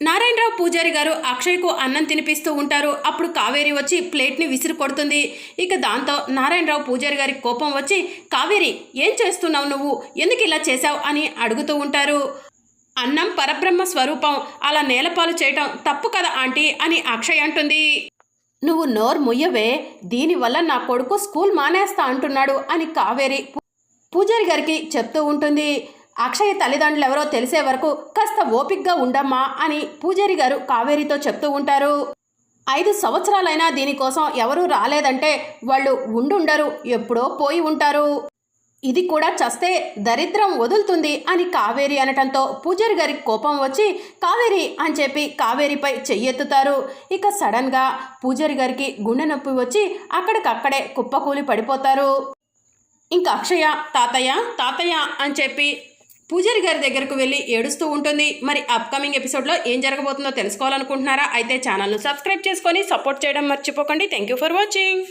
నారాయణరావు పూజారి గారు అక్షయ్కు అన్నం తినిపిస్తూ ఉంటారు. అప్పుడు కావేరి వచ్చి ప్లేట్ని విసిరి కొడుతుంది. ఇక దాంతో నారాయణరావు పూజారి గారికి కోపం వచ్చి కావేరి ఏం చేస్తున్నావు నువ్వు? ఎందుకు ఇలా చేశావు? అని అడుగుతూ ఉంటారు. అన్నం పరబ్రహ్మ స్వరూపం. అలా నేలపాలు చేయటం తప్పు కదా ఆంటీ అని అక్షయ్ అంటుంది. నువ్వు నోరు ముయ్యవే. దీనివల్ల నా కొడుకు స్కూల్ మానేస్తా అంటున్నాడు అని కావేరి పూజారి గారికి చెప్తూ ఉంటుంది. అక్షయ తల్లిదండ్రులు ఎవరో తెలిసే వరకు కాస్త ఓపిక్గా ఉండమ్మా అని పూజారి గారు కావేరితో చెప్తూ ఉంటారు. ఐదు సంవత్సరాలైనా దీనికోసం ఎవరూ రాలేదంటే వాళ్ళు ఉండుండరు ఎప్పుడో పోయి ఉంటారు. ఇది కూడా చస్తే దరిద్రం వదులుతుంది అని కావేరి అనటంతో పూజారి గారికి కోపం వచ్చి కావేరి అని చెప్పి కావేరిపై చెయ్యెత్తుతారు. ఇక సడన్గా పూజారి గారికి గుండె నొప్పి వచ్చి అక్కడికక్కడే కుప్పకూలి పడిపోతారు. ఇంకా అక్షయ తాతయ్య తాతయ్య అని చెప్పి పూజారి గారి దగ్గరకు వెళ్ళి ఏడుస్తూ ఉంటుంది. మరి అప్కమింగ్ ఎపిసోడ్లో ఏం జరగబోతుందో తెలుసుకోవాలనుకుంటున్నారా? అయితే ఛానల్ను సబ్స్క్రైబ్ చేసుకొని సపోర్ట్ చేయడం మర్చిపోకండి. Thank you for watching